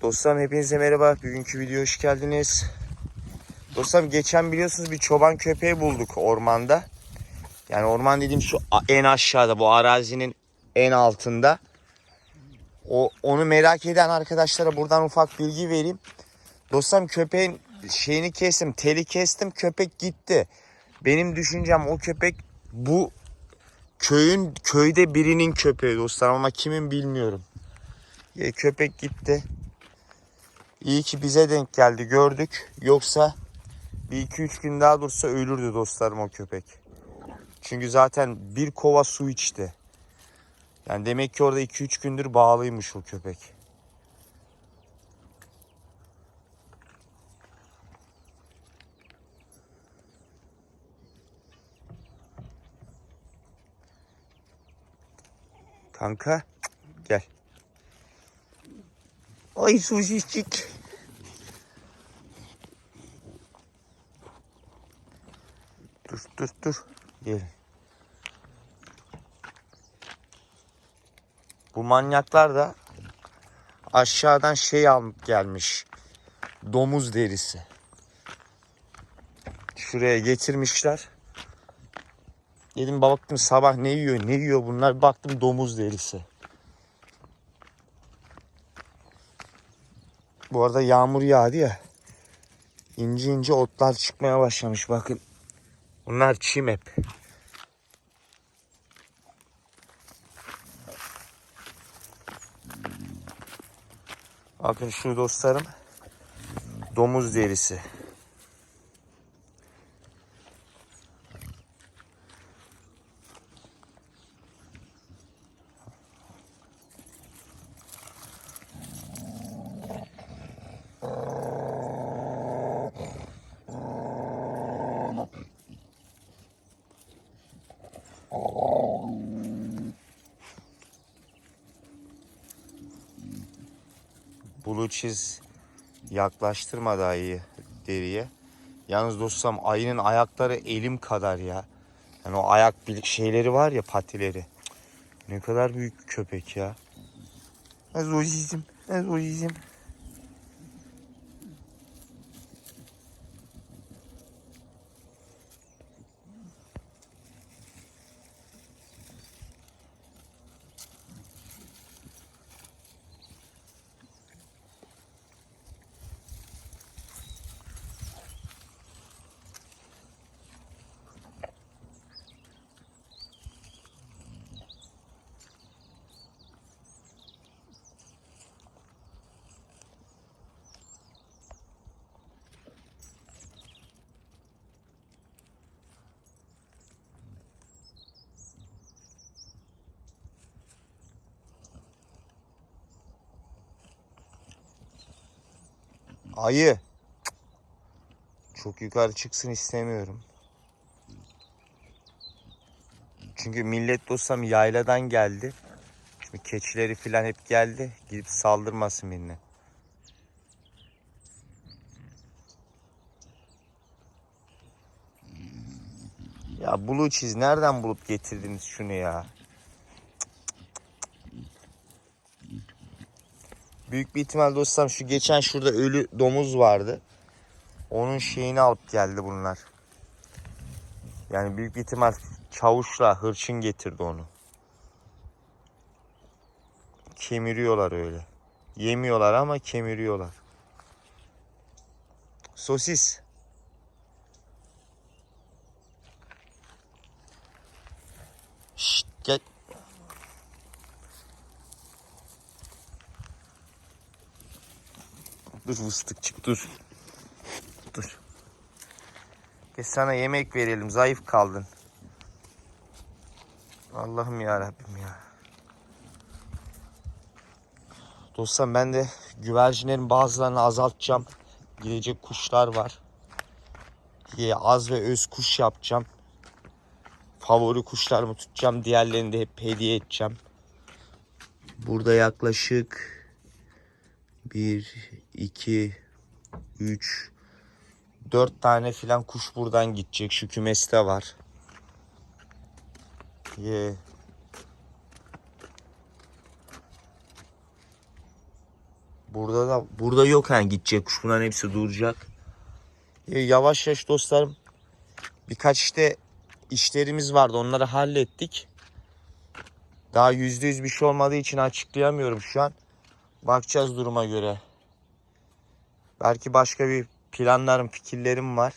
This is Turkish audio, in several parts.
Dostlarım hepinize merhaba. Bugünkü videoya hoş geldiniz. Dostlarım geçen biliyorsunuz bir çoban köpeği bulduk ormanda. Yani orman dediğim şu en aşağıda bu arazinin en altında. O onu merak eden arkadaşlara buradan ufak bilgi vereyim. Dostlarım köpeğin şeyini kestim, teli kestim, köpek gitti. Benim düşüncem o köpek bu köyün köyde birinin köpeği dostlarım ama kimin bilmiyorum. E, köpek gitti. İyi ki bize denk geldi gördük. Yoksa bir iki üç gün daha dursa ölürdü dostlarım o köpek. Çünkü zaten bir kova su içti. Yani demek ki orada iki üç gündür bağlıymış o köpek. Kanka gel. Ay sosisçik. Dur dur dur. Gel. Bu manyaklar da aşağıdan şey alıp gelmiş. Domuz derisi. Şuraya getirmişler. Dedim baktım sabah ne yiyor ne yiyor bunlar baktım domuz derisi. Bu arada yağmur yağdı ya. İnce ince otlar çıkmaya başlamış bakın. Bunlar çim hep. Bakın şu dostlarım. Domuz derisi. Blue cheese yaklaştırma ayıyı deriye. Yalnız dostum ayının ayakları elim kadar ya. Yani o ayak şeyleri var ya patileri. Ne kadar büyük köpek ya. Azizim, azizim. Ayı. Çok yukarı çıksın istemiyorum. Çünkü millet dostum yayladan geldi. Şimdi keçileri falan hep geldi. Gidip saldırmasın birine. Ya blue cheese nereden bulup getirdiniz şunu ya? Büyük bir ihtimal dostum şu geçen şurada ölü domuz vardı. Onun şeyini alıp geldi bunlar. Yani büyük bir ihtimal çavuşla hırçın getirdi onu. Kemiriyorlar öyle. Yemiyorlar ama kemiriyorlar. Sosis. Şşt gel. Dur fıstıkçık dur. Dur. Gel sana yemek verelim. Zayıf kaldın. Allah'ım ya Rabbim ya. Dostlar ben de güvercinlerin bazılarını azaltacağım. Gidecek kuşlar var. Diye az ve öz kuş yapacağım. Favori kuşlarımı tutacağım. Diğerlerini de hep hediye edeceğim. Burada yaklaşık 1, 2, 3, 4 tane filan kuş buradan gidecek. Şu kümeste var. Ye. Burada da burada yok yani gidecek kuş. Bunların hepsi duracak. E, yavaş yavaş dostlarım. Birkaç işte işlerimiz vardı. Onları hallettik. Daha yüzde yüz bir şey olmadığı için açıklayamıyorum şu an. Bakacağız duruma göre. Belki başka bir planlarım, fikirlerim var.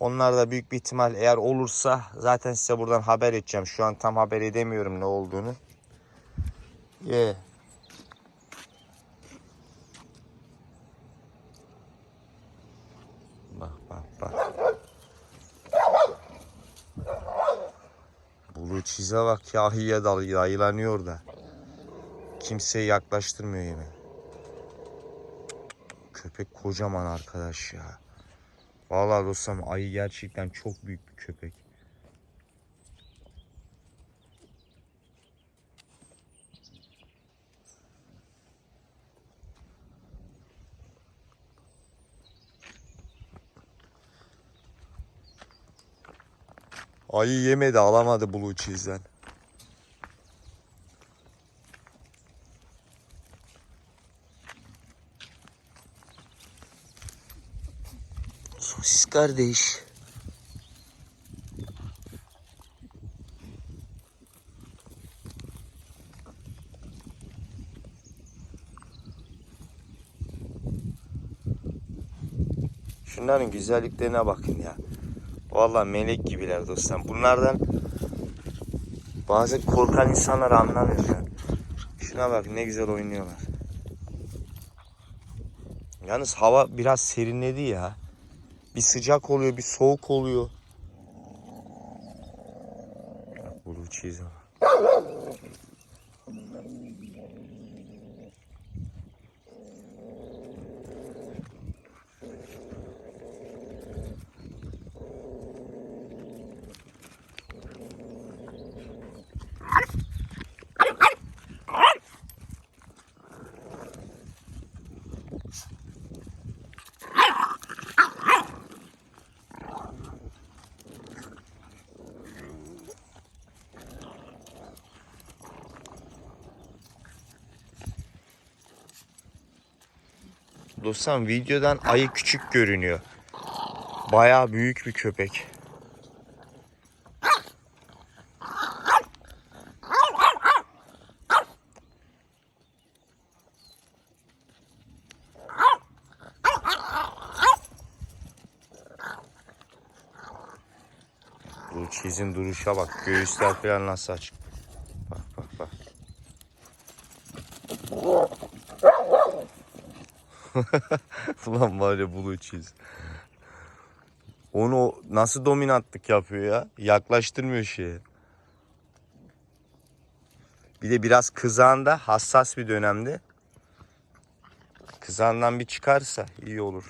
Onlar da büyük bir ihtimal eğer olursa zaten size buradan haber edeceğim. Şu an tam haber edemiyorum ne olduğunu. Yeah. Bak bak bak. Bulu çize bak yahiye dal yayılanıyor da. Kimseyi yaklaştırmıyor yeme. Köpek kocaman arkadaş ya. Vallahi dostum ayı gerçekten çok büyük bir köpek. Ayı yemedi alamadı Blue Cheese'den. Sosis kardeş. Şunların güzelliklerine bakın ya. Vallahi melek gibiler dostlar. Bunlardan bazı korkan insanlar anlamıyor ya. Şuna bak ne güzel oynuyorlar. Yalnız hava biraz serinledi ya. Bir sıcak oluyor, bir soğuk oluyor. Blue cheese Dostum videodan ayı küçük görünüyor. Bayağı büyük bir köpek. Bu çizin duruşa bak. Göğüsler falan nasıl açık. Bak bak bak. Ulan var ya Blue Cheese. Onu nasıl dominantlık yapıyor ya? Yaklaştırmıyor şeye. Bir de biraz kızağında hassas bir dönemde. Kızağından bir çıkarsa iyi olur.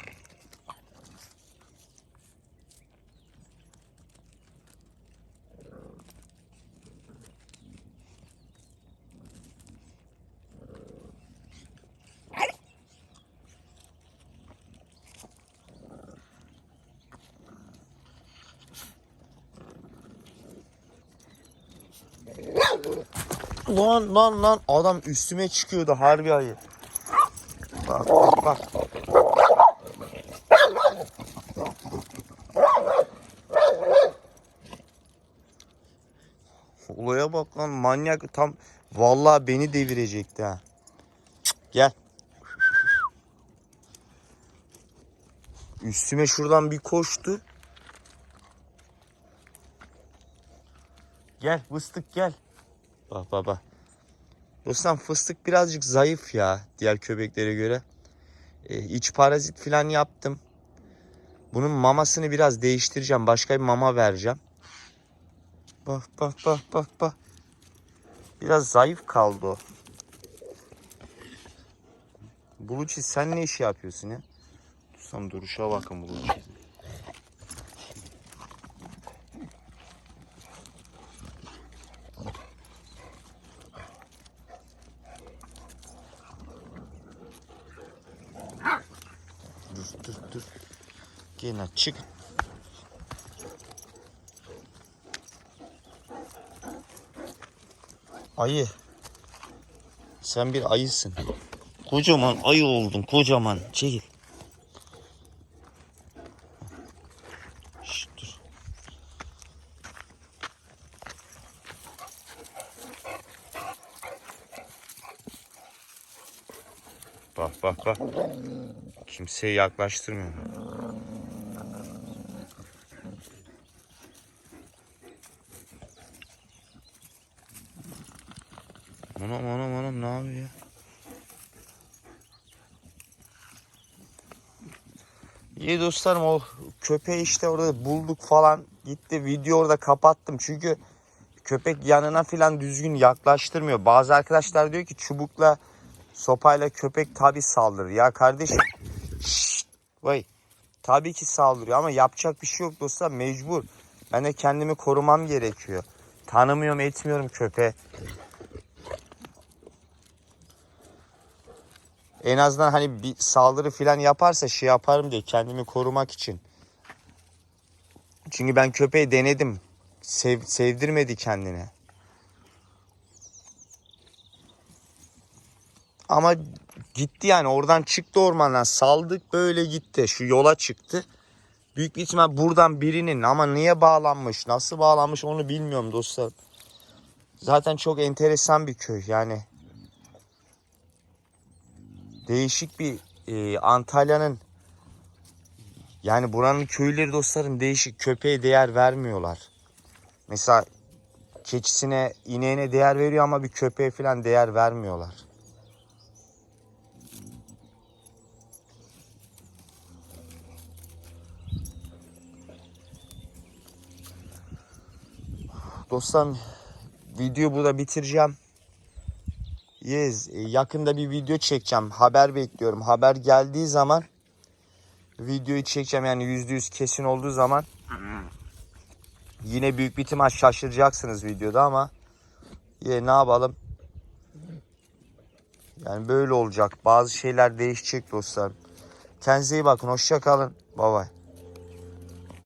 Lan lan lan adam üstüme çıkıyordu harbi ayı. Bak bak bak. Olaya bak lan manyak tam vallahi beni devirecekti ha. Gel. Üstüme şuradan bir koştu. Gel fıstık gel. Bak bak bak. Dostum fıstık birazcık zayıf ya diğer köpeklere göre. Ee, iç parazit falan yaptım. Bunun mamasını biraz değiştireceğim. Başka bir mama vereceğim. Bak bak bak bak bak. Biraz zayıf kaldı o. Buluci sen ne işi yapıyorsun ya? Dostum duruşa bakın Buluci. Gene çık. Ayı. Sen bir ayısın. Kocaman ayı oldun kocaman. Çekil. Şşt, dur. Bak bak bak. Kimseye yaklaştırmıyor. Anam anam anam ne yapıyor ya? İyi dostlarım o köpeği işte orada bulduk falan gitti video orada kapattım çünkü köpek yanına filan düzgün yaklaştırmıyor. Bazı arkadaşlar diyor ki çubukla sopayla köpek tabi saldırır. Ya kardeşim şşt, vay tabii ki saldırıyor ama yapacak bir şey yok dostlar mecbur. Ben de kendimi korumam gerekiyor. Tanımıyorum etmiyorum köpeği. En azından hani bir saldırı falan yaparsa şey yaparım diye kendimi korumak için. Çünkü ben köpeği denedim. Sev, sevdirmedi kendine. Ama gitti yani oradan çıktı ormandan saldık böyle gitti. Şu yola çıktı. Büyük bir ihtimal buradan birinin ama niye bağlanmış nasıl bağlanmış onu bilmiyorum dostlar. Zaten çok enteresan bir köy yani değişik bir e, Antalya'nın yani buranın köyleri dostlarım değişik köpeğe değer vermiyorlar. Mesela keçisine, ineğine değer veriyor ama bir köpeğe falan değer vermiyorlar. Dostlarım videoyu burada bitireceğim. Yes, e, yakında bir video çekeceğim. Haber bekliyorum. Haber geldiği zaman videoyu çekeceğim. Yani yüzde yüz kesin olduğu zaman yine büyük bir ihtimal şaşıracaksınız videoda ama yine ne yapalım? Yani böyle olacak. Bazı şeyler değişecek dostlar. Kendinize iyi bakın. Hoşça kalın. Bye bye.